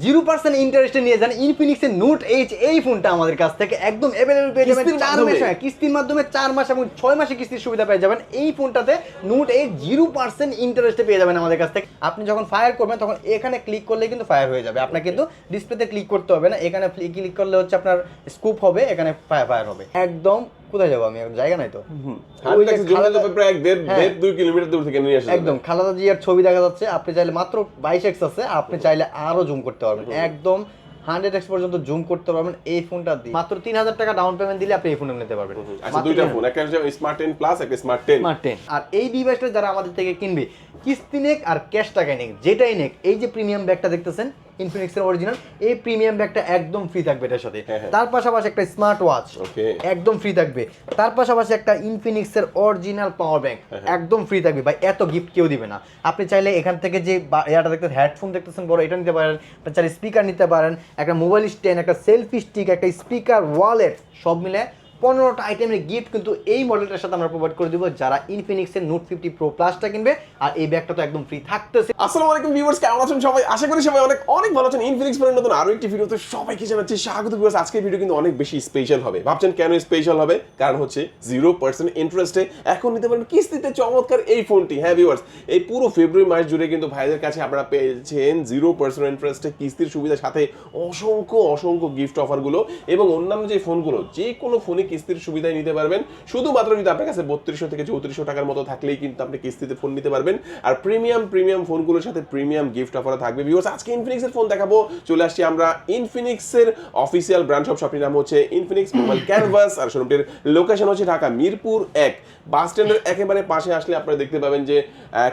Zero percent ইন্টারেস্টে নিয়ে যান ইনফিনিক্সের নোট এইচ এই ফোনটা আমাদের কাছ থেকে একদম অ্যাভেলেবল পেয়ে যাবেন। কিস্তির চার মাধ্যমে? হ্যাঁ, কিস্তির মাধ্যমে চার মাস এবং ছয় মাসে কিস্তির সুবিধা পেয়ে যাবেন। এই ফোনটাতে নোট এইট জিরো পার্সেন্ট ইন্টারেস্টে পেয়ে যাবেন আমাদের কাছ থেকে। আপনি যখন ফায়ার করবেন তখন এখানে ক্লিক করলে কিন্তু ফায়ার হয়ে যাবে। আপনার কিন্তু ডিসপ্লেতে ক্লিক করতে হবে না। এখানে ক্লিক করলে হচ্ছে আপনার স্কুপ হবে এখানে ফায়ার ফায়ার হবে। একদম কোথায় যাব আমি? জায়গা নাই তো। প্রায় এক দেড় হ্যাঁ। দেড় দুই কিলোমিটার দূর থেকে নিয়ে আসে একদম খালেদা জিয়ার ছবি দেখা যাচ্ছে। আপনি চাইলে মাত্র বাইশ এক্স আছে আপনি চাইলে আরও জুম করতে পারবেন। একদম হান্ড্রেড এক্স পর্যন্ত জুম করতে পারবেন এই ফোনটা দিয়ে। মাত্র তিন হাজার টাকা ডাউন পেমেন্ট দিলে আপনি এই ফোনটা নিতে পারবেন। আচ্ছা দুইটা ফোন একটা হচ্ছে স্মার্ট টেন প্লাস একটা স্মার্ট টেন স্মার্ট টেন আর এই ডিভাইসটা যারা আমাদের থেকে কিনবে কিস্তি নেক আর ক্যাশ টাকায় নেক যেটাই নেক এই যে প্রিমিয়াম ব্যাগটা দেখতেছেন ইনফিনিক্সের অরিজিনাল এই প্রিমিয়াম ব্যাগটা একদম ফ্রি থাকবে এটার সাথে। হ্যাঁ, হ্যাঁ। তার পাশাপাশি একটা স্মার্ট ওয়াচ ওকে। একদম ফ্রি থাকবে। তার পাশাপাশি একটা ইনফিনিক্সের অরিজিনাল পাওয়ার ব্যাংক একদম ফ্রি থাকবে। ভাই এত গিফট কেউ দিবে না। আপনি চাইলে এখান থেকে যে এটা দেখতে হেডফোন দেখতেছেন বড় এটা নিতে পারেন। চাইলে স্পিকার নিতে পারেন। একটা মোবাইল স্ট্যান্ড একটা সেলফি স্টিক একটা স্পিকার ওয়ালেট সব মিলে পনেরোটা আইটেমের গিফট কিন্তু এই মডেলটার সাথে আমরা প্রোভাইড করে দিব, যারা ইনফিনিক্সের নোট ফিফটি প্রো প্লাসটা কিনবে, আর এই ব্যাগটা তো একদম ফ্রি থাকতেছে। আসসালামু আলাইকুম ভিউয়ার্স কেমন আছেন সবাই? আশা করি সবাই অনেক অনেক ভালো আছেন। ইনফিনিক্স ফোনের নতুন আরও একটি ভিডিওতে সবাইকে জানাচ্ছি স্বাগত ভিউয়ার্স আজকের ভিডিও কিন্তু অনেক বেশি স্পেশাল হবে। ভাবছেন কেন স্পেশাল হবে? কারণ হচ্ছে জিরো পার্সেন্ট ইন্টারেস্টে এখন নিতে পারেন কিস্তিতে চমৎকার এই ফোনটি। হ্যাঁ ভিউয়ার্স এই পুরো ফেব্রুয়ারি মাস জুড়ে কিন্তু ভাইদের কাছে আপনারা পেয়েছেন জিরো পার্সেন্ট ইন্টারেস্টে কিস্তির সুবিধার সাথে অসংখ্য অসংখ্য গিফট অফারগুলো এবং অন্যান্য যে ফোনগুলো যে কোনো ফোনে কিস্তির সুবিধায় নিতে পারবেন। শুধুমাত্র যদি আপনার কাছে বত্রিশশো থেকে চৌত্রিশশো টাকার মতো থাকলেই কিন্তু আপনি কিস্তিতে ফোন নিতে পারবেন। আর প্রিমিয়াম প্রিমিয়াম ফোনগুলোর সাথে প্রিমিয়াম গিফট অফার থাকবে। ভিউয়ার্স আজকে ইনফিনিক্সের ফোন দেখাবো। চলে আসছি আমরা ইনফিনিক্সের অফিসিয়াল ব্র্যান্ড শপ শপটির নাম হচ্ছে ইনফিনিক্স মোবাইল ক্যানভাস আর শোরুমটির লোকেশন হচ্ছে ঢাকা মিরপুর এক। বাস স্ট্যান্ডের একেবারে পাশে আসলে আপনারা দেখতে পাবেন যে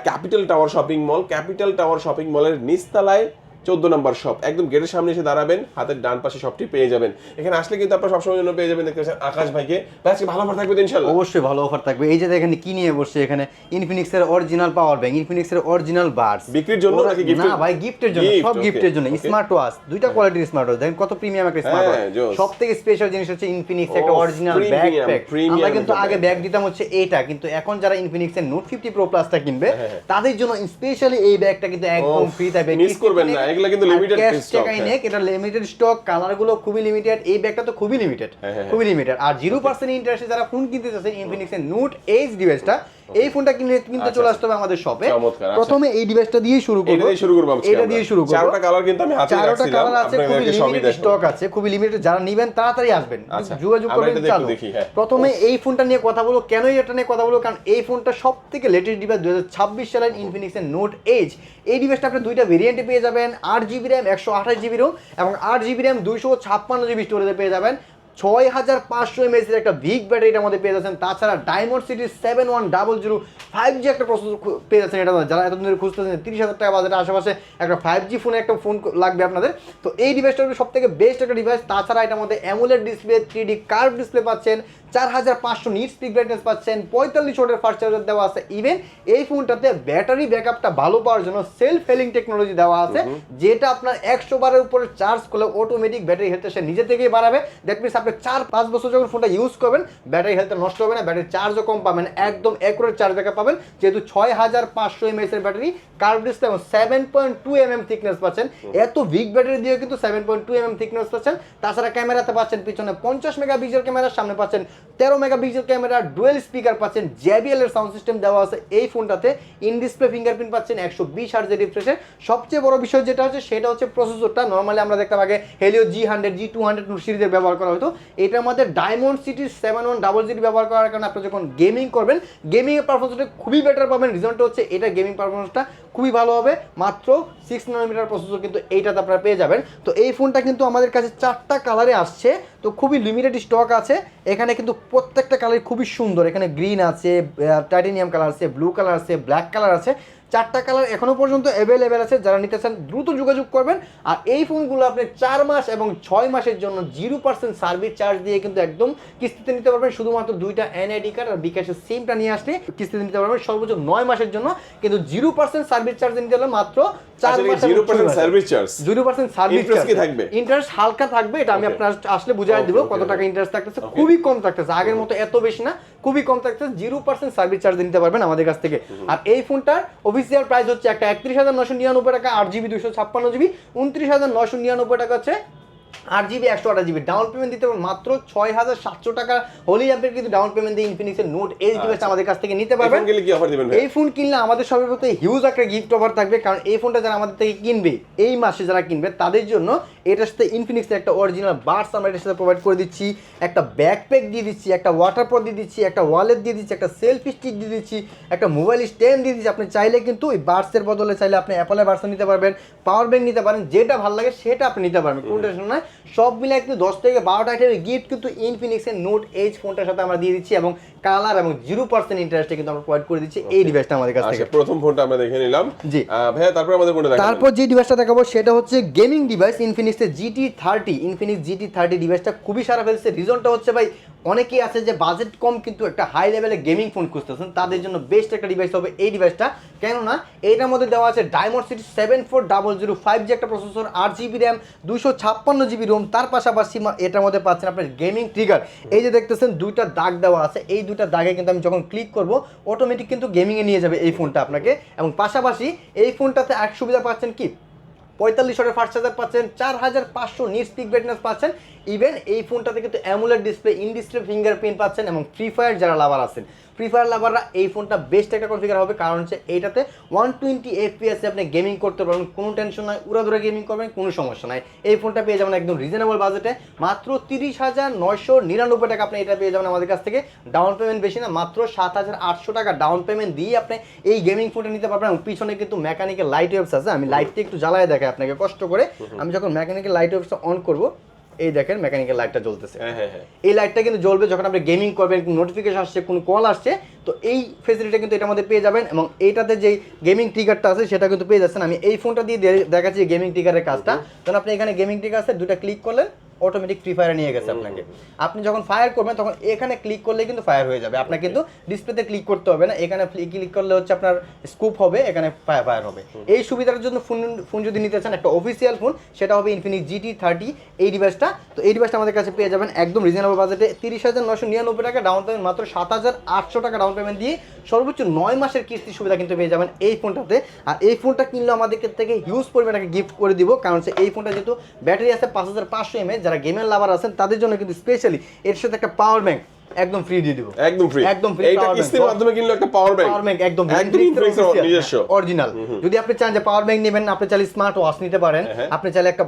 capital tower shopping mall capital tower shopping মলের নিচতলায় চোদ্দ নম্বর শপ একদম গেটের সামনে এসে দাঁড়াবেন হাতের ডান পাশে শপটি পেয়ে যাবেন। এখানে আসলে কিন্তু আপনারা সবসময় জন্য পেয়ে যাবেন দেখতে পাচ্ছেন আকাশ ভাইকে। ভাই আজকে ভালো অফার থাকবে ইনশাল্লাহ অবশ্যই ভালো অফার থাকবে। এই যে দেখেন কি নিয়ে বসছে এখানে ইনফিনিক্সের অরিজিনাল পাওয়ার ব্যাংক ইনফিনিক্সের অরিজিনাল বাডস বিক্রির জন্য নাকি গিফটের না ভাই গিফটের জন্য সব গিফটের জন্য। স্মার্ট ওয়াচ দুইটা কোয়ালিটির স্মার্ট ওয়াচ দেখেন কত প্রিমিয়াম একটা স্মার্ট ওয়াচ সব থেকে স্পেশাল জিনিস হচ্ছে ইনফিনিক্স একটা Oh, অরিজিনাল ব্যাকপ্যাক আমরা কিন্তু আগে ব্যাগ দিতাম হচ্ছে এটা কিন্তু এখন যারা ইনফিনিক্সের নোট ফিফটি প্রো প্লাসটা কিনবে হ্যাঁ, হ্যাঁ। তাদের জন্য স্পেশালি এই ব্যাগটা কিন্তু একদম Oh, ফ্রি থাকবে। miss করবেন না, এগুলা কিন্তু লিমিটেড স্টক হ্যাঁ। নেক এটা লিমিটেড স্টক কালারগুলো খুবই লিমিটেড এই ব্যাগটা তো খুবই লিমিটেড হ্যাঁ, হ্যাঁ, খুবই লিমিটেড আর জিরো পার্সেন্ট ইন্টারেস্টে যারা ফোন কিনতে চাচ্ছেন ইনফিনিক্সের নোট এইচ ডিভাইসটা এই ফোনটা কিনলে কিনতে আচ্ছা, চলে আসতে হবে আমাদের শপে আচ্ছা। প্রথমে এই ডিভাইসটা দিয়ে শুরু করব। এটা দিয়ে শুরু করব এটা দিয়ে শুরু করব। চারটা কালার কিন্তু আমি হাতে চারটা কালার আছে খুবই লিমিটেড স্টক আছে খুবই লিমিটেড যারা নেবেন তাড়াতাড়ি আসবেন। আচ্ছা, যোগাযোগ করবেন চালু। হ্যাঁ। প্রথমে এই ফোনটা নিয়ে কথা বলব। কেন এটা নিয়ে কথা বলব? কারণ এই ফোনটা সব থেকে লেটেস্ট ডিভাইস দু হাজার ছাব্বিশ সালের ইনফিনিক্সের নোট এইচ এই ডিভাইসটা আপনি দুইটা ভেরিয়েন্টে পেয়ে যাবেন। আট জিবি র্যাম একশো আঠাশ জিবি রোম এবং আট জিবি র্যাম দুইশো ছাপ্পান্ন জিবি স্টোরেজে পেয়ে যাবেন। ছয় হাজার পাঁচশো এমএএস এর একটা বিগ ব্যাটারিটার আমাদের পেয়ে যাচ্ছেন। তাছাড়া Dimensity seven one double zero five G একটা প্রসেসর পেয়ে যাচ্ছেন এটা যারা এতদিন ধরে খুঁজতেছেন, তিরিশ হাজার টাকা বাজারের আশেপাশে একটা ফাইভ জি ফোনে একটা ফোন লাগবে আপনাদের। তো এই ডিভাইসটা সব থেকে বেস্ট একটা ডিভাইস তাছাড়া এটা আমাদের AMOLED display three D curve display পাচ্ছেন। চার হাজার পাঁচশো নিট স্পিক ব্রাইটনেস পাচ্ছেন পঁয়তাল্লিশ ওয়াটের ফাস্ট চার্জার দেওয়া আছে ইভেন এই ফোনটাতে ব্যাটারি ব্যাকআপটা ভালো পাওয়ার জন্য সেলফ হেলিং টেকনোলজি দেওয়া আছে যেটা আপনার একশো বারের উপরে চার্জ করলে অটোমেটিক ব্যাটারি হেলথ সে নিজে থেকেই বাড়াবে। দ্যাট মিনস আপনি চার পাঁচ বছর যখন ফোনটা ইউজ করবেন ব্যাটারি হেলথ নষ্ট হবে না ব্যাটারি চার্জও কম পাবেন একদম অ্যাকুরেট চার্জ ব্যাকআপ পাবেন যেহেতু ছয় হাজার পাঁচশো এমএস এর ব্যাটারি কার্ভ ডিসপ্লে এবং seven point two m m thickness পাচ্ছেন এত বিগ ব্যাটারি দিয়ে কিন্তু seven point two m m thickness পাচ্ছেন। তাছাড়া ক্যামেরাতে পাচ্ছেন পিছনে পঞ্চাশ মেগা পিক্সেল ক্যামেরার সামনে পাচ্ছেন তেরো mega pixel camera dual speaker পাচ্ছেন জেবিএল এর সাউন্ড সিস্টেম দেওয়া আছে এই ফোনটাতে ইন ডিসপ্লে ফিঙ্গারপ্রিন্ট পাচ্ছেন একশো বিশ হার্জের রিফ্রেশের সবচেয়ে বড় বিষয় যেটা হচ্ছে, সেটা হচ্ছে প্রসেসরটা নর্মালি আমরা দেখতাম আগে Helio G hundred G two hundred সিরিজের ব্যবহার করা হতো। এটার মধ্যে Dimensity seven one double GT ব্যবহার করার কারণে আপনি যখন গেমিং করবেন গেমিং পারফরমেন্সটা খুবই বেটার পাবেন। রিজনটা হচ্ছে, এটা গেমিং পারফরমেন্সটা খুবই ভালো হবে। মাত্র সিক্স নানোমিটার প্রসেসর কিন্তু এইটাতে আপনারা পেয়ে যাবেন। তো এই ফোনটা কিন্তু আমাদের কাছে চারটা কালারে আসছে। তো খুবই লিমিটেড স্টক আছে। এখানে কিন্তু প্রত্যেকটা কালার খুবই সুন্দর। এখানে গ্রিন আছে টাইটেনিয়াম কালার আছে ব্লু কালার আছে ব্ল্যাক কালার আছে। চারটা কালার এখনও পর্যন্ত অ্যাভেলেবেল আছে, যারা নিতে চান দ্রুত যোগাযোগ করবেন। আর এই ফোনগুলো আপনি চার মাস এবং ছয় মাসের জন্য জিরো পার্সেন্ট সার্ভিস চার্জ দিয়ে কিন্তু একদম কিস্তিতে নিতে পারবেন। শুধুমাত্র দুইটা এনআইডি কার্ড আর বিকাশের সিমটা নিয়ে আসলে কিস্তিতে নিতে পারবেন। সর্বোচ্চ নয় মাসের জন্য কিন্তু জিরো পার্সেন্ট সার্ভিস চার্জ নিতে হলে মাত্র আচ্ছা, মাস zero percent service charge service কি থাকবে? ইন্টারেস্ট হালকা থাকবে এটা আমি আপনার আসলে বুঝাই দিব কত টাকা ইন্টারেস্ট থাকতেছে। খুবই কম থাকতেছে আগের মতো এত বেশি না খুবই কম থাকতেছে জিরো পার্সেন্ট সার্ভিস চার্জ নিতে পারবেন আমাদের কাছ থেকে। আর এই ফোনটার অফিসিয়াল প্রাইস হচ্ছে একটা একত্রিশ হাজার নশো নিরানব্বই টাকা আট জিবি দুশো ছাপ্পান্ন জিবি উনত্রিশ হাজার নশো নিরানব্বই টাকা হচ্ছে আট জিবি একশো আঠাশ জিবি ডাউন পেমেন্ট দিতে পারবেন মাত্র ছয় হাজার সাতশো টাকা হলেই আপনি কিন্তু ডাউন পেমেন্ট দিয়ে ইনফিনিক্সের নোট এইচ ডিভাইস আমাদের কাছ থেকে নিতে পারবেন। এই ফোন কিনলে আমাদের সবার প্রতি হিউজ একটা গিফট অফার থাকবে কারণ এই ফোনটা যারা আমাদের থেকে কিনবে এই মাসে যারা কিনবে তাদের জন্য এটার সাথে ইনফিনিক্সের একটা অরিজিনাল বার্স আমরা এটার সাথে প্রোভাইড করে দিচ্ছি। একটা ব্যাকপ্যাক দিয়ে দিচ্ছি একটা ওয়াটার পট দিয়ে দিচ্ছি একটা ওয়ালেট দিয়ে দিচ্ছি একটা সেলফি স্টিক দিয়ে দিচ্ছি একটা মোবাইল স্ট্যান্ড দিয়ে দিচ্ছি। আপনি চাইলে কিন্তু ওই বার্সের বদলে চাইলে আপনি অ্যাপলের বার্স নিতে পারবেন পাওয়ার ব্যাংক নিতে পারেন যেটা ভালো লাগে সেটা আপনি নিতে পারবেন। কোনো টেনশন নয় সব মিলে কিন্তু দশ থেকে বারোটা আইটেমের গিফট কিন্তু ইনফিনিক্সের নোট এইচ ফোনটার সাথে আমরা দিয়ে দিচ্ছি এবং কালার এবং জিরো পার্সেন্ট ইন্টারেস্টে কিন্তু আমরা প্রোভাইড করে দিচ্ছি এই ডিভাইসটা আমাদের কাছ থেকে। আচ্ছা প্রথম ফোনটা আমরা দেখে নিলাম। জি। ভাইয়া তারপর আমাদের কোনটা তারপর যে ডিভাইসটা দেখাবো সেটা হচ্ছে gaming device ইনফিনিক্সের GT thirty Infinix GT thirty ডিভাইসটা খুবই সারা ফেলছে। রিজনটা হচ্ছে ভাই অনেকেই আছে যে বাজেট কম কিন্তু একটা হাই লেভেলের গেমিং ফোন খুঁজতেছেন। তাদের জন্য বেস্ট একটা ডিভাইস হবে এই ডিভাইসটা কেননা এইটার মধ্যে দেওয়া আছে Dimensity seven four double zero five G একটা প্রসেসর আট জিবি র্যাম দুশো ছাপ্পান্ন জিবি রোম তার পাশাপাশি এটার মধ্যে পাচ্ছেন আপনার গেমিং ট্রিগার এই যে দেখতেছেন দুইটা দাগ দেওয়া আছে। এই দুইটা দাগে কিন্তু আমি যখন ক্লিক করব অটোমেটিক কিন্তু গেমিংয়ে নিয়ে যাবে এই ফোনটা আপনাকে। এবং পাশাপাশি এই ফোনটাতে এক সুবিধা পাচ্ছেন কি? পঁয়তাল্লিশ হাজার ফার্স্ট চার্জার পাচ্ছেন, চার হাজার পাঁচশো নিট পিক ব্রাইটনেস পাচ্ছেন। ইভেন এই ফোনটাতে কিন্তু AMOLED display in display fingerprint পাচ্ছেন এবং ফ্রি ফায়ার যারা লাভার আছেন। ফ্রি ফায়ার লাভাররা এই ফোনটা বেস্ট একটা কনফিগার হবে। কারণ হচ্ছে এইটাতে ওয়ান টোয়েন্টি এফপিএসে আপনি গেমিং করতে পারবেন কোনো টেনশন নয় নাই উড়াধুরা গেমিং করবেন কোনো সমস্যা নাই। এই ফোনটা পেয়ে যাবেন একদম রিজনেবল বাজেটে মাত্র তিরিশ হাজার নয়শো নিরানব্বই টাকা আপনি এটা পেয়ে যাবেন আমাদের কাছ থেকে। ডাউন পেমেন্ট বেশি না মাত্র সাত হাজার আটশো টাকা ডাউন পেমেন্ট দিয়ে আপনি এই গেমিং ফোনটা নিতে পারবেন। এবং পিছনে কিন্তু মেকানিক্যাল লাইট ওয়েবস আছে। আমি লাইটটা একটু জ্বালায় দেখাই আপনাকে কষ্ট করে। আমি যখন মেকানিক্যাল লাইট ওয়েবসটা অন করব এই দেখেন মেকানিক্যাল লাইটটা জ্বলতেছে। হ্যাঁ হ্যাঁ হ্যাঁ। এই লাইটটা কিন্তু জ্বলবে যখন আপনি গেমিং করবেন নোটিফিকেশন আসছে কোনো কল আসছে তো এই ফেসিলিটি কিন্তু এটার মধ্যে পেয়ে যাবেন এবং এইটাতে যে গেমিং ট্রিগারটা আছে সেটা কিন্তু পেয়ে যাচ্ছেন। আমি এই ফোনটা দিয়ে দেখাচ্ছি গেমিং ট্রিগারের কাজটা। তখন আপনি এখানে গেমিং ট্রিগার আছে দুটা ক্লিক করলেন অটোমেটিক ফ্রি ফায়ারে নিয়ে গেছে আপনাকে। আপনি যখন ফায়ার করবেন তখন এখানে ক্লিক করলে কিন্তু ফায়ার হয়ে যাবে। আপনার কিন্তু ডিসপ্লেতে ক্লিক করতে হবে না। এখানে ক্লিক করলে হচ্ছে আপনার স্কুপ হবে এখানে ফায়ার ফায়ার হবে। এই সুবিধার জন্য ফোন ফোন যদি নিতে চান একটা অফিসিয়াল ফোন সেটা হবে ইনফিনিক্স জিটি থার্টি এই ডিভাইসটা তো এই ডিভাইসটা আমাদের কাছে পেয়ে যাবেন একদম রিজনেবল বাজেটে তিরিশ হাজার নশো নিরানব্বই টাকা ডাউন পেমেন্ট মাত্র সাত হাজার আটশো টাকা ডাউন পেমেন্ট দিয়ে সর্বোচ্চ নয় মাসের কিস্তি সুবিধা কিন্তু পেয়ে যাবেন এই ফোনটাতে আর এই ফোনটা কিনলে আমাদের থেকে হিউজ পরিমাণে গিফট করে দিব। কারণ এই ফোনটা যেহেতু ব্যাটারি আছে পাঁচ হাজার পাঁচশো এমএ যারা গেমের লাভার আছেন তাদের জন্য কিন্তু স্পেশালি এর সাথে একটা পাওয়ার ব্যাংক একদম ফ্রি দিয়ে দিব। একদম ফ্রি একদম এইটা কিস্তির মাধ্যমে কিনলে একটা পাওয়ার ব্যাংক পাওয়ার ব্যাংক একদম একদম নিজস্ব। অরিজিনাল যদি আপনি চান যে পাওয়ার ব্যাংক নেবেন আপনি চাইলে স্মার্ট ওয়াচ নিতে পারেন হ্যাঁ। আপনি চাইলে একটা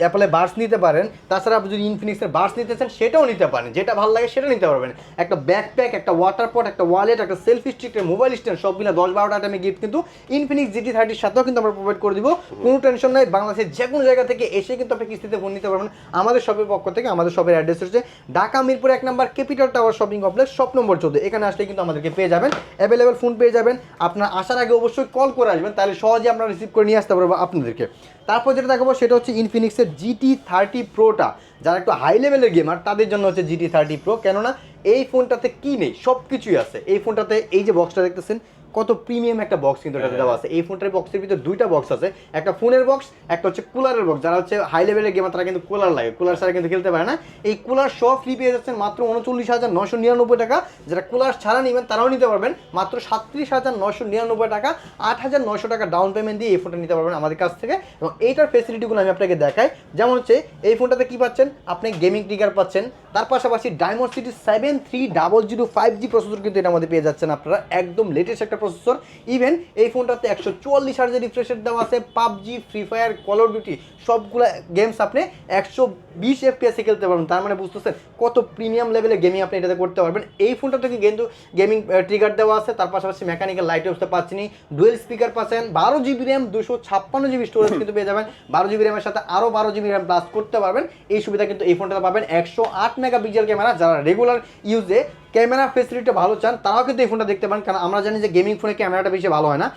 অ্যাপলে বার্স নিতে পারেন। তাছাড়া আপনি যদি ইনফিনিক্স এর বার্স নিতে চান সেটাও নিতে পারেন। যেটা ভালো লাগে সেটা নিতে পারবেন। একটা ব্যাকপ্যাক একটা ওয়াটার পট একটা ওয়ালেট একটা সেলফি স্টিক মোবাইল স্ট্যান্ড সব মিলে দশ বারোটা আইটেমে গিফট কিন্তু ইনফিনিক্স জিটি থার্টির সাথেও কিন্তু আমরা প্রোভাইড করে দিব। কোনো টেনশন নাই বাংলাদেশের যে কোনো জায়গা থেকে এসে কিন্তু আপনি কিস্তিতে ফোন নিতে পারবেন। আমাদের শপের পক্ষ থেকে আমাদের শপের অ্যাড্রেস হচ্ছে ঢাকা মিরপুর এক নম্বর capital tower shopping complex shop নম্বর চোদ্দ। এখানে আসলে কিন্তু আমাদেরকে পেয়ে যাবেন অ্যাভেলেবেল ফোন পেয়ে যাবেন। আপনার আসার আগে অবশ্যই কল করে আসবেন, তাহলে সহজে আমরা রিসিভ করে নিয়ে আসতে পারব আপনাদেরকে। তারপর যেটা দেখাবো সেটা হচ্ছে ইনফিনিক্সের জিটি থার্টি প্রোটা যারা একটু হাই লেভেলের গেমার তাদের জন্য হচ্ছে জিটি থার্টি প্রো কেননা, এই ফোনটাতে কী নেই? সব কিছুই আছে। এই ফোনটাতে এই যে বক্সটা দেখতেছেন কত প্রিমিয়াম একটা বক্স কিন্তু এটাতে দেওয়া আছে। এই ফোনটার বক্সের ভিতরে দুইটা বক্স আছে। একটা ফোনের বক্স একটা হচ্ছে কুলারের বক্স যারা হচ্ছে হাই লেভেলের গেমার তারা কিন্তু কুলার লাগে। কুলার ছাড়া কিন্তু খেলতে পারে না। এই কুলার সহ ফ্রি পেয়ে যাচ্ছেন মাত্র উনচল্লিশ হাজার নশো নিরানব্বই টাকা। যারা কুলার ছাড়া নেবেন তারাও নিতে পারবেন। মাত্র সাতত্রিশ হাজার নশো নিরানব্বই টাকা। আট হাজার নশো টাকা ডাউন পেমেন্ট দিয়ে এই ফোনটা নিতে পারবেন আমাদের কাছ থেকে। এবং এইটার ফেসিলিটিগুলো আমি আপনাকে দেখাই। যেমন হচ্ছে এই ফোনটাতে কি পাচ্ছেন? আপনি গেমিং ট্রিগার পাচ্ছেন। তার পাশাপাশি Dimensity seven three double zero five G processor কিন্তু এটা আমাদের পেয়ে যাচ্ছেন আপনারা। একদম লেটেস্ট একটা প্রসেসর ইভেন এই ফোনটাতে একশো চুয়াল্লিশ হাজার রিফ্রেশের দেওয়া আছে, PUBG free fire call of duty সবগুলো গেমস আপনি একশো বিশ এফপিএসে খেলতে পারবেন। তার মানে বুঝতেছেন কত প্রিমিয়াম লেভেলের গেমিং আপনি এটাতে করতে পারবেন। এই ফোনটাতে কিন্তু গেমিং ট্রিগার দেওয়া আছে। তার পাশাপাশি মেকানিক্যাল লাইট অবস্থা পাচ্ছেন ডুয়েল স্পিকার পাচ্ছেন। বারো জিবি র্যাম দুশো ছাপ্পান্ন জিবি স্টোরেজ কিন্তু পেয়ে যাবেন। বারো জিবি র্যামের সাথে আরও বারো জিবি র্যাম প্লাস করতে পারবেন। এই সুবিধা কিন্তু এই ফোনটাতে পাবেন। একশো আট মেগা পিক্সেল ক্যামেরা যারা রেগুলার ইউজে ক্যামেরা ফেসিলিটি ভালো চান, তারাও কিন্তু এই ফোনটা দেখতে পারেন, কারণ আমরা জানি যে গেমিং ফোনে ক্যামেরাটা বেশি ভালো হয় না।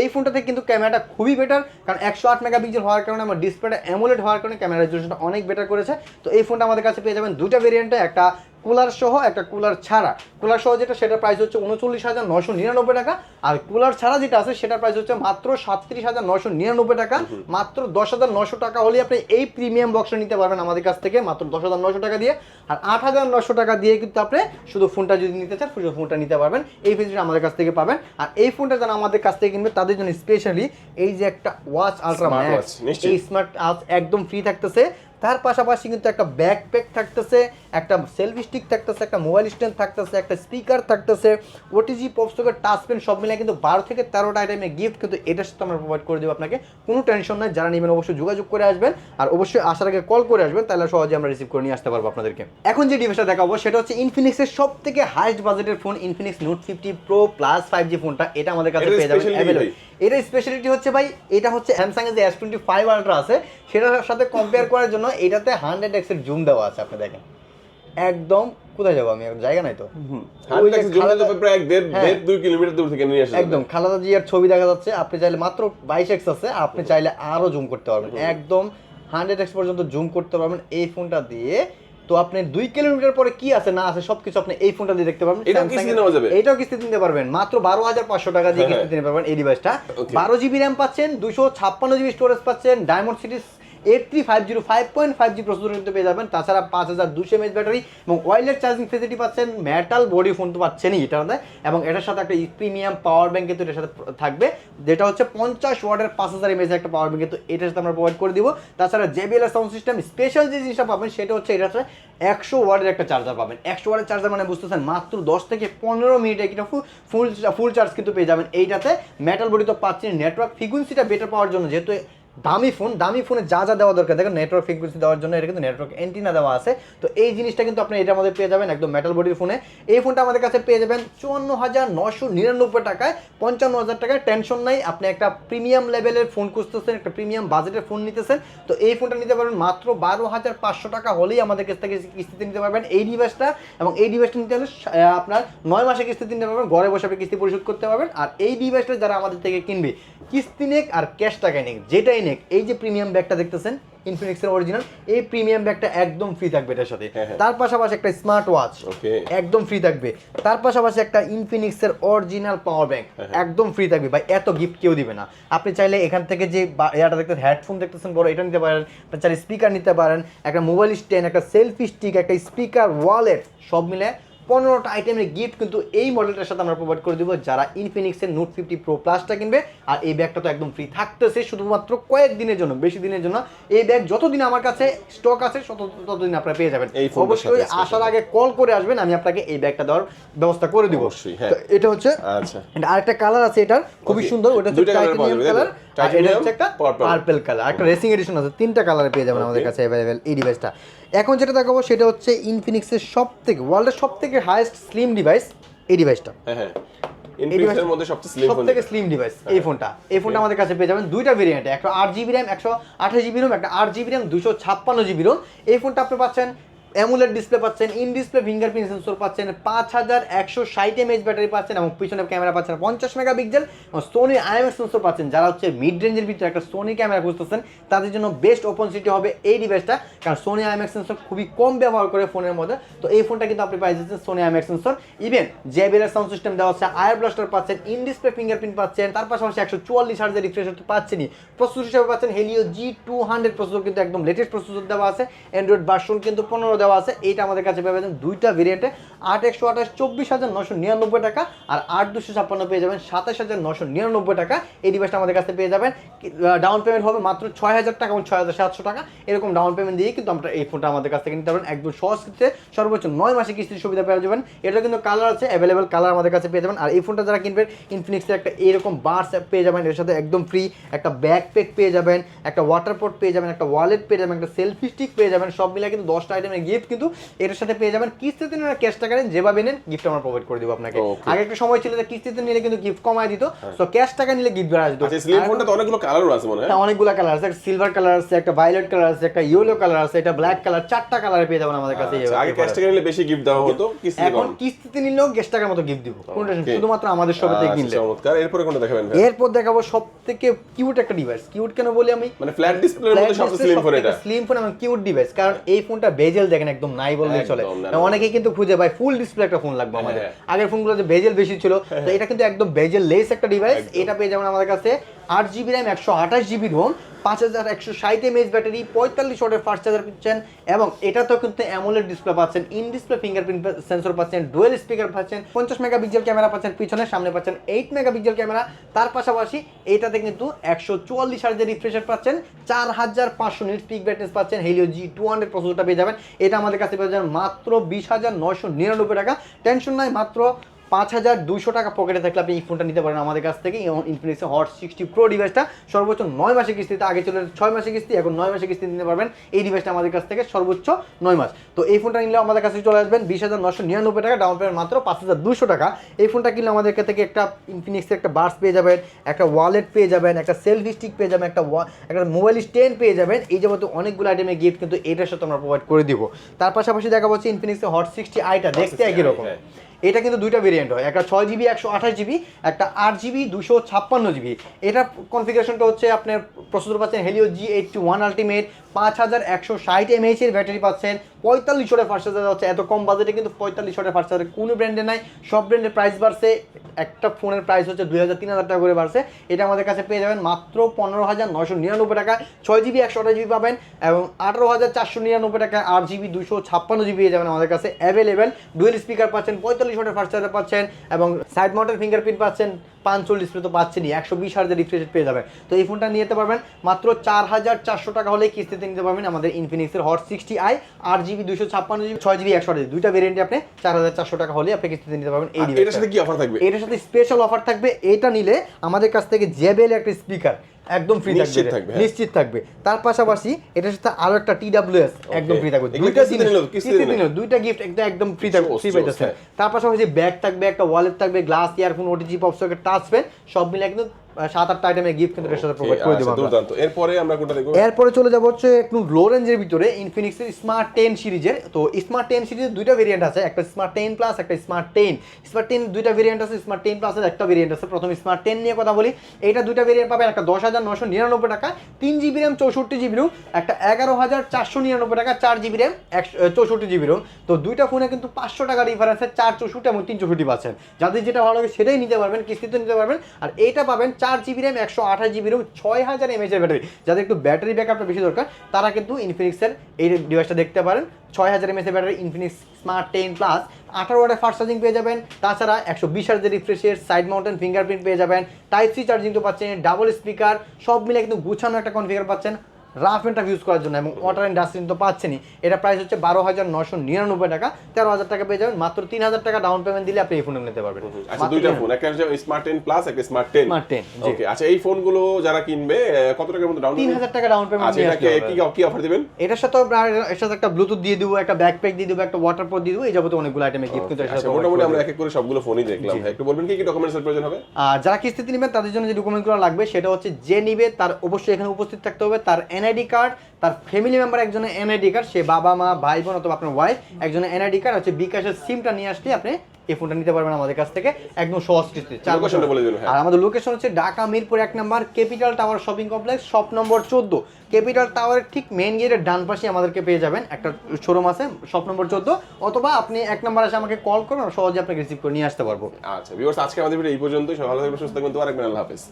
এই ফোনটাতে কিন্তু ক্যামেরাটা খুবই বেটার কারণ একশো আট মেগাপিক্সেল হওয়ার কারণে আমার ডিসপ্লেটা অ্যামোলেড হওয়ার কারণে ক্যামেরা রেজলিউশনটা অনেক বেটার করেছে। তো এই ফোনটা আমাদের কাছে পেয়ে যাবেন দুটা ভেরিয়েন্টে একটা কুলার সহ একটা কুলার ছাড়া। কুলার সহ যেটা সেটার প্রাইস হচ্ছে উনচল্লিশ হাজার নশো নিরানব্বই টাকা। আর কুলার ছাড়া যেটা আছে সেটার প্রাইস হচ্ছে মাত্র সাতত্রিশ হাজার নশো নিরানব্বই টাকা। মাত্র দশ হাজার নশো টাকা হলে আপনি এই প্রিমিয়াম বক্সটা নিতে পারবেন আমাদের কাছ থেকে মাত্র দশ হাজার নশো টাকা দিয়ে। আর আট হাজার নশো টাকা দিয়ে কিন্তু আপনি শুধু ফোনটা যদি নিতে চান শুধু ফোনটা নিতে পারবেন। এই ফেসিলিটি আমাদের কাছ থেকে পাবেন। আর এই ফোনটা যারা আমাদের কাছ থেকে কিনবে তাদের জন্য স্পেশালি এই যে একটা ওয়াচ আলট্রা ম্যাক্স এই স্মার্ট ওয়াচ একদম ফ্রি থাকতেছে। তার পাশাপাশি কিন্তু একটা ব্যাকপ্যাক থাকতেছে। একটা সেলফি স্টিক থাকতেছে একটা মোবাইল স্ট্যান্ড থাকতেছে একটা স্পিকার থাকতেছে ওটিজি পপস্টকের টাচ পেন সব মিলে কিন্তু বারো থেকে তেরোটা আইটেমের গিফট কিন্তু এটার সাথে আমরা প্রোভাইড করে দেবো আপনাকে। কোনো টেনশন নাই যারা নেবেন অবশ্যই যোগাযোগ করে আসবেন। আর অবশ্যই আসার আগে কল করে আসবেন তাহলে সহজে আমরা রিসিভ করে নিয়ে আসতে পারব আপনাদেরকে। এখন যে ডিভাইসটা দেখাবো সেটা হচ্ছে ইনফিনিক্সের সব থেকে হাইস্ট বাজেটের phone Infinix note fifty pro plus five G ফোনটা এটা আমাদের কাছে পেয়ে যাবেন অ্যাভেলেবল এটা স্পেশালিটি হচ্ছে ভাই এটা হচ্ছে স্যামসাং এর যে এস টোয়েন্টি ফাইভ আলট্রা আছে সেটার সাথে কম্পেয়ার করার জন্য এটাতে হান্ড্রেড এক্সের জুম দেওয়া আছে আপনি দেখেন। একদম কোথায় যাব আমি? জায়গা নাই তো। প্রায় এক দেড় হ্যাঁ। দুই কিলোমিটার দূর থেকে নিয়ে আসে একদম খালাদা জিয়ার ছবি দেখা যাচ্ছে। আপনি চাইলে মাত্র বাইশ এক্স আছে আপনি চাইলে আরও জুম করতে পারবেন। একদম হান্ড্রেড এক্স পর্যন্ত জুম করতে পারবেন এই ফোনটা দিয়ে। তো আপনি দুই কিলোমিটার পরে কি আছে না আছে সবকিছু আপনি এই ফোনটা দিয়ে দেখতে পারবেন। এটাও কিস্তি এর- নেওয়া যাবে? এটাও কিস্তি নিতে পারবেন। মাত্র বারো হাজার পাঁচশো টাকা দিয়ে হ্যাঁ, কিস্তি নিতে পারবেন এই ডিভাইসটা বারো জিবি র্যাম পাচ্ছেন দুশো ছাপ্পান্ন জিবি স্টোরেজ পাচ্ছেন Dimensity eight three five zero five point five G processor কিন্তু পেয়ে যাবেন, তাছাড়া পাঁচ হাজার দুশো এমএচ ব্যাটারি এবং ওয়াইলেস চার্জিং ফেসিলিটি পাচ্ছেন মেটাল বডি ফোন তো পাচ্ছেনই এটার মধ্যে এবং এটার সাথে একটা প্রিমিয়াম পাওয়ার ব্যাংক কিন্তু এটার সাথে থাকবে, যেটা হচ্ছে পঞ্চাশ ওয়াটের পাঁচ হাজার এমএচ একটা পাওয়ার ব্যাংক কিন্তু এটার সাথে আমরা প্রোভাইড করে দিব। তাছাড়া জেবিএল সাউন্ড সিস্টেম স্পেশাল যে জিনিসটা পাবেন, সেটা হচ্ছে এটা হচ্ছে একশো ওয়াটের একটা চার্জার পাবেন। একশো ওয়াটের চার্জার মানে বুঝতেছেন, মাত্র দশ থেকে পনেরো মিনিটে কিন্তু ফুল ফুল চার্জ কিন্তু পেয়ে যাবেন। এইটাতে মেটাল বডি তো পাচ্ছেন নেটওয়ার্ক ফ্রিকুয়েন্সিটা বেটার পাওয়ার জন্য, যেহেতু দামি ফোন, দামি ফোনে যা যা দেওয়া দরকার দেখো নেটওয়ার্ক ফ্রিকুয়েন্সি দেওয়ার জন্য এটা কিন্তু নেটওয়ার্ক এন্টিনা দেওয়া আছে। তো এই জিনিসটা কিন্তু আপনি এটার মধ্যে পেয়ে যাবেন একদম মেটাল বডির ফোনে এই ফোনটা আমাদের কাছে পেয়ে যাবেন চুয়ান্ন হাজার নশো নিরানব্বই টাকায়, পঞ্চান্ন হাজার টাকায় টেনশন নাই। আপনি একটা প্রিমিয়াম লেভেলের ফোন খুঁজতেছেন, একটা প্রিমিয়াম বাজেটের ফোন নিতেছেন, তো এই ফোনটা নিতে পারবেন মাত্র বারো হাজার পাঁচশো টাকা হলেই আমাদের কাছ থেকে কিস্তিতে নিতে পারবেন। এই ডিভাইসটা এবং এই ডিভাইসটা নিতে হলে আপনার নয় মাসে কিস্তিতে নিতে পারবেন, ঘরে বসে আপনি কিস্তি পরিশোধ করতে পারবেন। আর এই ডিভাইসটা যারা আমাদের থেকে কিনবে, কিস্তি নেক আর ক্যাশ টাকায় নেক, যেটাই নেক এই যে প্রিমিয়াম ব্যাগটা দেখতেছেন ইনফিনিক্সের অরিজিনাল এই প্রিমিয়াম ব্যাগটা একদম ফ্রি থাকবে এটার সাথে। হ্যাঁ, হ্যাঁ। তার পাশাপাশি একটা স্মার্ট ওয়াচ একদম ফ্রি থাকবে। তার পাশাপাশি একটা ইনফিনিক্সের অরিজিনাল পাওয়ার ব্যাংক। একদম ফ্রি থাকবে। ভাই এত গিফট কেউ দিবে না। আপনি চাইলে এখান থেকে যে এটা দেখতে হেডফোন দেখতেছেন বড় এটা নিতে পারেন। চাইলে স্পিকার নিতে পারেন। একটা মোবাইল স্ট্যান্ড একটা সেলফি স্টিক একটা স্পিকার ওয়ালেট সব মিলে পনেরোটা আইটেমের গিফট কিন্তু এই মডেলটার সাথে আমরা প্রোভাইড করে দিব যারা ইনফিনিক্সের নোট ফিফটি প্রো প্লাসটা কিনবে। আর এই ব্যাগটা তো একদম ফ্রি থাকতেছে শুধুমাত্র কয়েক দিনের জন্য বেশি দিনের জন্য। এই ব্যাগ যতদিন আমার কাছে স্টক আছে তত- ততদিন আপনারা পেয়ে যাবেন। অবশ্যই আসার আগে কল করে আসবেন আমি আপনাকে এই ব্যাগটা দেওয়ার ব্যবস্থা করে দিব। অবশ্যই, হ্যাঁ। এটা হচ্ছে আচ্ছা। আরেকটা কালার আছে এটার খুবই সুন্দর ওটা? কালার এটা Titanium, হচ্ছে একটা পার্পল কালার একটা রেসিং এডিশন আছে তিনটা কালারে পেয়ে যাবেন আমাদের কাছে অ্যাভেলেবেল এই ডিভাইসটা এখন যেটা দেখাবো সেটা হচ্ছে ইনফিনিক্সের সব থেকে ওয়ার্ল্ডের সব থেকে হাইয়েস্ট স্লিম ডিভাইস এই ডিভাইসটা হ্যাঁ হ্যাঁ। ইনফিনিক্সের মধ্যে সবচেয়ে স্লিম ফোন ডিভাইস এই ফোনটা এই ফোনটা আমাদের কাছে পেয়ে যাবেন দুইটা ভেরিয়েন্টে একটা আট জিবি র্যাম একশো আঠাশ জিবি রোম একটা আট জিবি র্যাম দুশো ছাপ্পান্ন জিবি রোম এই ফোনটা আপনি পাচ্ছেন অ্যামুলেট ডিসপ্লে পাচ্ছেন, ইন ডিসপ্লে ফিঙ্গারপ্রিন্ট সেন্সর পাচ্ছেন, পাঁচ হাজার একশো ষাট এমএইচ ব্যাটারি পাচ্ছেন এবং পিছনে ক্যামেরা পাচ্ছেন পঞ্চাশ মেগাপিক্সেল এবং সোনি আইএমএক্স সেন্সর পাচ্ছেন। যারা হচ্ছে মিড রেঞ্জের ভিতরে একটা সোনি ক্যামেরা খুঁজতেছেন, তাদের জন্য বেস্ট ওপেন সিটি হবে এই ডিভাইসটা কারণ সোনি আইএমএক্স সেন্সর খুবই কম ব্যবহার করে ফোনের মধ্যে। তো এই ফোনটা কিন্তু আপনি পাই যাচ্ছেন Sony IMX sensor. Even JBL sound system দেওয়া হচ্ছে আয়ার ব্লাস্টার পাচ্ছেন ইন ডিসপ্লে ফিঙ্গারপ্রিন্ট পাচ্ছেন, তার পাশাপাশি একশো চুয়াল্লিশ হাজার রিফ্রেশ পাচ্ছেনই। প্রসেসর হিসেবে পাচ্ছেন Helio G two hundred processor কিন্তু একদম লেটেস্ট প্রসেসর দেওয়া আছে। অ্যান্ড্রয়েড ভার্সন কিন্তু পনেরো দেওয়া আছে, এইটা আমাদের কাছে পেয়ে যাবেন দুইটা ভেরিয়েন্টে আট একশো আঠাশ, চব্বিশ হাজার নশো নিরানব্বই টাকা আর আট দুশো ছাপ্পান্ন পেয়ে যাবেন সাতাশ হাজার নশো নিরানব্বই টাকা। এই ডিভাইসটা আমাদের কাছে পেয়ে যাবেন। ডাউন পেমেন্ট হবে মাত্র ছয় হাজার টাকা এবং ছয় হাজার সাতশো টাকা। এরকম ডাউন পেমেন্ট দিয়ে কিন্তু আমরা এই ফোনটা আমাদের কাছ থেকে নিতে পারবেন। একদম সহজ সর্বোচ্চ নয় মাসে কিস্তির সুবিধা পেয়ে যাবেন। এটা কিন্তু কালার আছে অ্যাভেলেবেল কালার আমাদের কাছে পেয়ে যাবেন। আর এই ফোনটা যারা কিনবেন ইনফিনিক্সের একটা এরকম বার্স পেয়ে যাবেন। এর সাথে একদম ফ্রি একটা ব্যাকপ্যাক পেয়ে যাবেন, একটা ওয়াটার পট পেয়ে যাবেন, একটা ওয়ালেট পেয়ে যাবেন, একটা সেলফি স্টিক পেয়ে যাবেন। সব মিলে কিন্তু দশটা আইটেমের গিফট কিন্তু এটার সাথে পেয়ে যাবেন কিস্তিতে নিলে ক্যাশ টাকা নেন যেভাবে নেন গিফট আমরা প্রোভাইড করে দিব আপনাকে। আগে একটা সময় ছিল যে কিস্তিতে নিলে কিন্তু গিফট কমায় দিত তো ক্যাশ টাকা নিলে গিফট বেড়া দিত আচ্ছা স্লিম ফোনটা তো অনেকগুলো কালারও আছে মনে হয়। হ্যাঁ, অনেকগুলো কালার আছে একটা সিলভার কালার আছে একটা ভায়োলেট কালার আছে একটা ইয়েলো কালার আছে এটা ব্ল্যাক কালার চারটা কালারে পেয়ে যাবেন আমাদের কাছে আচ্ছা, আগে ক্যাশ টাকা নিলে বেশি গিফট দেওয়া হতো এখন কিস্তিতে নিলেও ক্যাশ টাকার মতো গিফট দিব. শুধুমাত্র আমাদের শপে থেকে আচ্ছা, কিনলে। চমৎকার। এরপরে কোনটা দেখাবেন? এরপর দেখাবো সব থেকে কিউট একটা ডিভাইস কিউট কেন বলি আমি? মানে ফ্ল্যাট ডিসপ্লের মধ্যে সবচেয়ে স্লিম ফোন এটা। স্লিম ফোন এবং কিউট ডিভাইস কারণ এই ফোনটা বেজেল দেখেন একদম নাই বললেই চলে। অনেকেই কিন্তু খুঁজে ভাই ফুল ডিসপ্লে একটা ফোন লাগবে আমাদের। হ্যাঁ। আগের ফোনগুলো যে বেজেল বেশি ছিল তো এটা কিন্তু একদম বেজেল লেস একটা ডিভাইস এটা পেয়ে যাবেন আমাদের কাছে আট জিবি র্যাম একশো আঠাশ জিবি রোম পাঁচ হাজার একশো ষাট এমএএচ ব্যাটারি, পঁয়তাল্লিশ ওয়াটের ফার্স্ট চার্জার পাচ্ছেন এবং এটাতেও কিন্তু অ্যামোলেড ডিসপ্লে পাচ্ছেন ইন ডিসপ্লে ফিঙ্গারপ্রিন্ট সেন্সর পাচ্ছেন ডুয়েল স্পিকার পাচ্ছেন, পঞ্চাশ মেগাপিক্সেল ক্যামেরা পাচ্ছেন, পিছনে, সামনে পাচ্ছেন এইট মেগাপিক্সেল ক্যামেরা তার পাশাপাশি এটাতে কিন্তু একশো চুয়াল্লিশ হাজার রিফ্রেশার পাচ্ছেন, চার হাজার পাঁচশো নিট পিক ব্রাইটনেস পাচ্ছেন হেলিও জি টু হান্ড্রেড প্রসেসরটা পেয়ে যাবেন। এটা আমাদের কাছে পেয়ে যাবেন মাত্র বিশ হাজার নয়শো নিরানব্বই টাকা। টেনশন নাই, মাত্র পাঁচ হাজার দুশো টাকা পকেটে থাকলে আপনি এই ফোনটা নিতে পারেন আমাদের কাছ থেকে। ইনফিনিক্স হট সিক্সটি প্রো ডিভাইসটা সর্বোচ্চ নয় মাসে কিস্তিতে আগে চলে ছয় মাসে কিস্তি এখন নয় মাসে কিস্তি নিতে পারবেন। এই ডিভাইসটা আমাদের কাছ থেকে সর্বোচ্চ নয় মাস। তো এই ফোনটা নিলে আমাদের কাছে চলে আসবেন বিশ হাজার নশো নিরানব্বই টাকা ডাউন পেমেন্ট মাত্র পাঁচ হাজার দুশো টাকা। এই ফোনটা কিনলে আমাদের কাছ থেকে একটা ইনফিনিক্সের একটা বার্স পেয়ে যাবেন একটা ওয়ালেট পেয়ে যাবেন একটা সেলফি স্টিক পেয়ে যাবেন একটা একটা মোবাইল স্ট্যান্ড পেয়ে যাবেন। এই যাবত অনেকগুলো আইটেমের গিফট কিন্তু এটার সাথে আমরা প্রোভাইড করে দিব। তার পাশাপাশি দেখা পাচ্ছি ইনফিনিক্সের হট সিক্সটি আইটা দেখতে একই রকম। এটা কিন্তু দুইটা ভেরিয়েন্ট হয়। একটা ছয় জিবি একশো আঠাশ জিবি একটা আট জিবি দুশো ছাপ্পান্ন জিবি এটা কনফিগারেশনটা হচ্ছে আপনার প্রসেসর পাচ্ছেন Helio G eighty one ultimate পাঁচ হাজার একশো ষাট এমএইচ ব্যাটারি পাচ্ছেন। পঁয়তাল্লিশ ওয়াটের ফার্স্ট চার্জার হচ্ছে। এত কম বাজেটে কিন্তু পঁয়তাল্লিশ ওয়াটের ফার্স্ট চার্জার কোনো ব্র্যান্ডে নাই, সব ব্র্যান্ডের প্রাইস বাড়ছে। একটা ফোনের প্রাইস হচ্ছে দুই হাজার তিন হাজার টাকা করে বাড়ছে। এটা আমাদের কাছে পেয়ে যাবেন মাত্র পনেরো হাজার নশো নিরানব্বই টাকা। ছয় জিবি একশো আঠাশ জিবি পাবেন এবং আঠারো হাজার চারশো নিরানব্বই টাকা। আট জিবি দুশো ছাপ্পান্ন জিবি পেয়ে যাবেন আমাদের কাছে। অ্যাভেলেবেল ডুয়েল স্পিকার পাচ্ছেন, পঁয়তাল্লিশ ওয়াটের ফার্স্ট চার্জার পাচ্ছেন এবং সাইড মাউন্টের ফিঙ্গারপ্রিন্ট পাচ্ছেন। পাঁচচল্লিশ ডিসপ্লে তো পাচ্ছেনই একশো বিশ হাজার রিফ্রেশ পেয়ে যাবেন। তো এই ফোনটা নিয়ে যেতে পারবেন মাত্র চার হাজার চারশো টাকা হলে কিস্তিতে নিতে পারবেন আমাদের ইনফিনিক্সের হট সিক্সটি আই আট জিবি দুশো ছাপ্পান্ন জিবি ছয় জিবি একশো আঠাশ দুইটা ভেরিয়েন্টে আপনি চার হাজার চারশো টাকা হলে আপনি কিস্তিতে নিতে পারবেন এই এটার সাথে কি অফার থাকবে? এটার সাথে স্পেশাল অফার থাকবে এটা নিলে আমাদের কাছ থেকে জেবেল একটা স্পিকার একদম ফ্রি থাকবে নিশ্চিত থাকবে, হ্যাঁ। নিশ্চিত থাকবে। তার পাশাপাশি এটার সাথে আরও একটা টিডাব্লিউএস একদম ফ্রি থাকবে। দুইটা জিনিস দুইটা গিফট একটা একদম ফ্রি থাকবে ফ্রি পাইতেছে। হ্যাঁ। তার পাশাপাশি ব্যাগ থাকবে একটা ওয়ালেট থাকবে glass earphone OTG popsocket touch pen সব মিলে একদম সাত আটটা আইটেমের গিফট কিন্তু এর সাথে প্রোভাইড করে আচ্ছা, দেবো দুর্দান্ত। এরপরে আমরা কোনটা দেখব? এরপরে চলে যাব হচ্ছে একটু লো রেঞ্জের ভিতরে ইনফিনিক্সের স্মার্ট টেন সিরিজের। তো স্মার্ট টেন সিরিজের দুইটা ভেরিয়েন্ট আছে একটা স্মার্ট টেন প্লাস একটা স্মার্ট টেন স্মার্ট টেন দুইটা ভেরিয়েন্ট আছে স্মার্ট টেন প্লাসের একটা ভেরিয়েন্ট আছে। প্রথম স্মার্ট টেন নিয়ে কথা বলি। এইটা দুইটা ভেরিয়েন্ট পাবেন একটা দশ হাজার নশো নিরানব্বই টাকা তিন জিবি র্যাম চৌষট্টি জিবি রুম একটা এগারো হাজার চারশো নিরানব্বই টাকা চার জিবি র্যাম একশো চৌষট্টি জিবি রুম তো দুইটা ফোনে কিন্তু পাঁচশো টাকা ডিফারেন্সে চার চৌষট্টি এবং তিন চৌষট্টি পাচ্ছেন। যাদের যেটা ভালো লাগে সেটাই নিতে পারবেন কিস্তিতে নিতে পারবেন। আর এইটা পাবেন চার জিবি র্যাম একশো আঠাশ জিবি রুম ছয় হাজার এমএচের ব্যাটারি যাদের একটু ব্যাটারি ব্যাকআপটা বেশি দরকার, তারা কিন্তু ইনফিনিক্সের এই ডিভাইসটা দেখতে পারেন। ছয় হাজার এমএসের battery Infinix smart ten plus আঠারো ওয়াটের ফাস্ট চার্জিং পেয়ে যাবেন। তাছাড়া একশো বিশ হাজার রিফ্রেশের সাইড মাউন্টেন ফিঙ্গারপ্রিন্ট পেয়ে যাবেন। টাইপ সি চার্জিং তো পাচ্ছেন ডাবল স্পিকার সব মিলে কিন্তু গুছানো একটা কনফিগার পাচ্ছেন। রাফ এন্ড টাফ ইউজ করার জন্য এবং ওয়াটার অ্যান্ড ডাস্টবিন তো পাচ্ছেনই। এটা প্রাইস হচ্ছে বারো হাজার নশো নিরানব্বই টাকা। তেরো হাজার টাকা পেয়ে যাবেন। মাত্র তিন হাজার টাকা ডাউন পেমেন্ট দিলে আপনি এই ফোন নিতে পারবেন। আচ্ছা দুইটা ফোন একটা হচ্ছে স্মার্ট টেন প্লাস একটা স্মার্ট টেন 10, জি। ওকে আচ্ছা এই ফোনগুলো যারা কিনবে কত টাকার মতো ডাউন তিন হাজার টাকা ডাউন পেমেন্ট আচ্ছা এটাকে কি কি অফার দিবেন? এটার সাথে এর সাথে একটা ব্লুটুথ দিয়ে দিব একটা ব্যাকপ্যাক দিয়ে দিব একটা ওয়াটার প্রুফ দিয়ে দিব এই যাবতীয় অনেকগুলো আইটেমের গিফট কিন্তু আচ্ছা মোটামুটি আমরা এক এক করে সবগুলো ফোনই দেখলাম। একটু বলবেন কি কি ডকুমেন্টসের প্রয়োজন হবে? আর যারা কিস্তিতে নেবেন তাদের জন্য যে ডকুমেন্টগুলো লাগবে সেটা হচ্ছে যে নিবে তার অবশ্যই এখানে উপস্থিত থাকতে হবে। তার এনআইডি কার্ড তার ফ্যামিলি মেম্বার একজনের এনআইডি কার্ড সে বাবা মা ভাই বোন অথবা আপনার ওয়াইফ একজনের এনআইডি কার্ড হচ্ছে বিকাশের সিমটা নিয়ে আসলে আপনি এই ফোনটা নিতে পারবেন আমাদের কাছ থেকে একদম সহজ কিস্তি চার বছর। হ্যাঁ। আর আমাদের লোকেশন হচ্ছে ঢাকা মিরপুর এক নম্বর capital tower shopping complex shop নম্বর চোদ্দ। ক্যাপিটাল টাওয়ারের ঠিক মেইন গেটের ডান পাশে আমাদেরকে পেয়ে যাবেন। একটা শোরুম আছে শপ নম্বর চোদ্দ। অথবা আপনি এক নম্বর আসে আমাকে কল করুন সহজে আপনাকে রিসিভ করে নিয়ে আসতে পারব। আচ্ছা ভিউয়ার্স আজকে আমাদের ভিডিও এই পর্যন্তই। সবাই ভালো থাকবেন সুস্থ থাকবেন তো আরেকবার আল্লাহ হাফেজ।